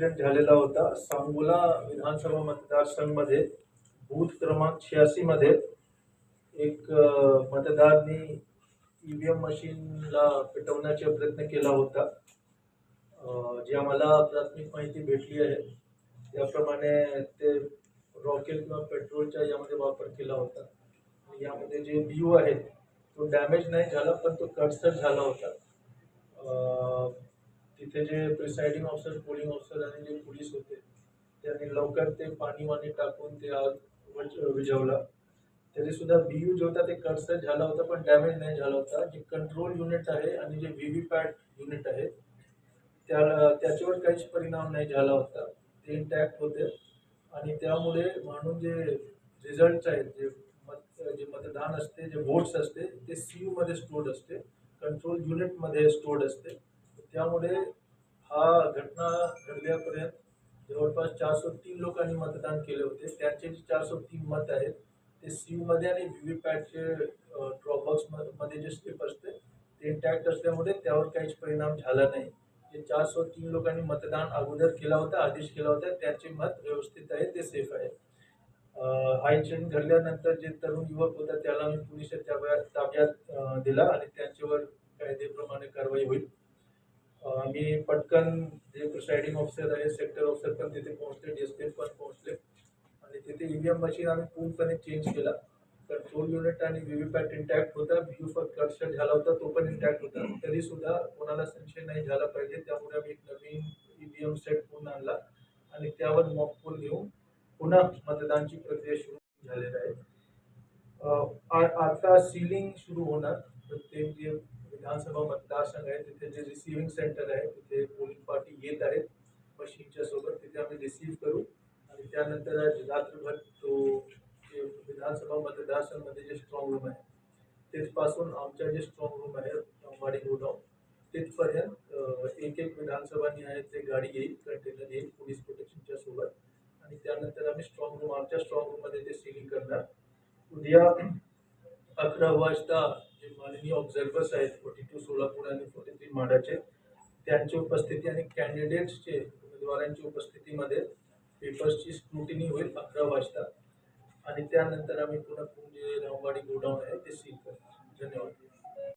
Accident झालेला होता. सांगोला विधानसभा मतदारसंघमध्ये booth क्रमांक शहाऐंशीमध्ये एक मतदारनी ई व्ही एम मशीनला पेटवण्याचा प्रयत्न केला होता. जे जी आम्हाला प्राथमिक माहिती भेटली आहे. त्याप्रमाणे ते रॉकेल किंवा पेट्रोलचा यामध्ये वापर केला होता. यामध्ये जे बी आहे तो डॅमेज नाही झाला पण तो कटसट झाला होता. तिथे जे प्रिसाइडिंग ऑफिसर पोलिंग ऑफिसर आणि जे पोलीस होते त्यांनी लवकर ते पाणी वाणी टाकून ते आग विझवला तरी सुद्धा बी यू जे होता ते कटसट झाला होता पण डॅमेज नाही झाला होता. जे कंट्रोल युनिट आहे आणि जे व्ही व्ही पॅट युनिट आहे त्या त्याच्यावर काहीच परिणाम नाही झाला होता. ते इंटॅक्ट होते. आणि त्यामुळे म्हणून जे रिझल्ट आहेत जे मत जे मतदान असते जे वोट्स असते ते सी यूमध्ये स्टोर्ड असते. कंट्रोल युनिटमध्ये स्टोर्ड असते. त्यामुळे हा घटना घडल्यापर्यंत जवळपास चारशे तीन लोकांनी मतदान केले होते. त्यांचे जे चारशे तीन मत आहेत ते सी आणि व्ही व्ही पॅटचे ड्रॉपबॉक्समध्ये जे स्लिप असते ते इंटॅक्ट असल्यामुळे त्यावर काहीच परिणाम झाला नाही. जे चारशे तीन लोकांनी मतदान अगोदर केला होता आदेश केला होता त्याचे मत व्यवस्थित आहे ते सेफ आहे. अं, हा इन्सिडेंट घडल्यानंतर जे तरुण युवक होता त्याला आम्ही पोलीस ताब्यात ताब्यात दिला आणि त्यांच्यावर कायदेप्रमाणे कारवाई होईल. आम्ही पटकन जे प्रिसाइडिंग ऑफिसर आहे सेक्टर ऑफिसर पण तिथे पोहोचले डी एस पी पण पोहोचले. आणि तिथे ई व्ही एम मशीन आम्ही पूर्णपणे चेंज केला. कंट्रोल युनिट आणि व्ही व्ही पॅट इंटॅक्ट होता. व्ही यू फक्त झाला होता तो पण इंटॅक्ट होता. तरी सुद्धा कोणाला संशय नाही झाला पाहिजे. त्यामुळे आम्ही एक नवीन ई व्ही एम सेट पूर्ण आणला. आणि त्यावर मॉकपोल घेऊन पुन्हा मतदानची प्रक्रिया सुरू झालेली आहे. आता सिलिंग सुरू होणार. प्रत्येक जे विधानसभा मतदारसंघ आहे तिथे जे रिसिव्हिंग सेंटर आहे तिथे पोलिंग पार्टी येत आहेत. मशीनच्या सोबत तिथे आम्ही रिसीव्ह करू. आणि त्यानंतर रात्रभर तो जे विधानसभा मतदारसंघमध्ये जे स्ट्रॉंग रूम आहे तिथपासून आमच्या जे स्ट्रॉंग रूम आहे वाडी गोडाऊन तिथपर्यंत एक एक विधानसभा आहे ते गाडी येईल कंटेनर येईल पोलीस प्रोटेक्शनच्या सोबत. आणि त्यानंतर आम्ही स्ट्रॉंग रूम आमच्या स्ट्रॉंग रूममध्ये ते सिलिंग करणार. उद्या अकरा वाजता जे माननीय ऑब्झर्वर्स आहेत फोर्टी टू सोलापूर आणि फोर्टी थ्री माडाचे त्यांची उपस्थिती आणि कॅन्डिडेट्सचे उमेदवारांच्या उपस्थितीमध्ये पेपर्सची स्क्रुटिनी होईल अकरा वाजता. आणि त्यानंतर आम्ही पुन्हा जे रामवाडी गोडाऊन आहे ते सील करतो धन्यवाद.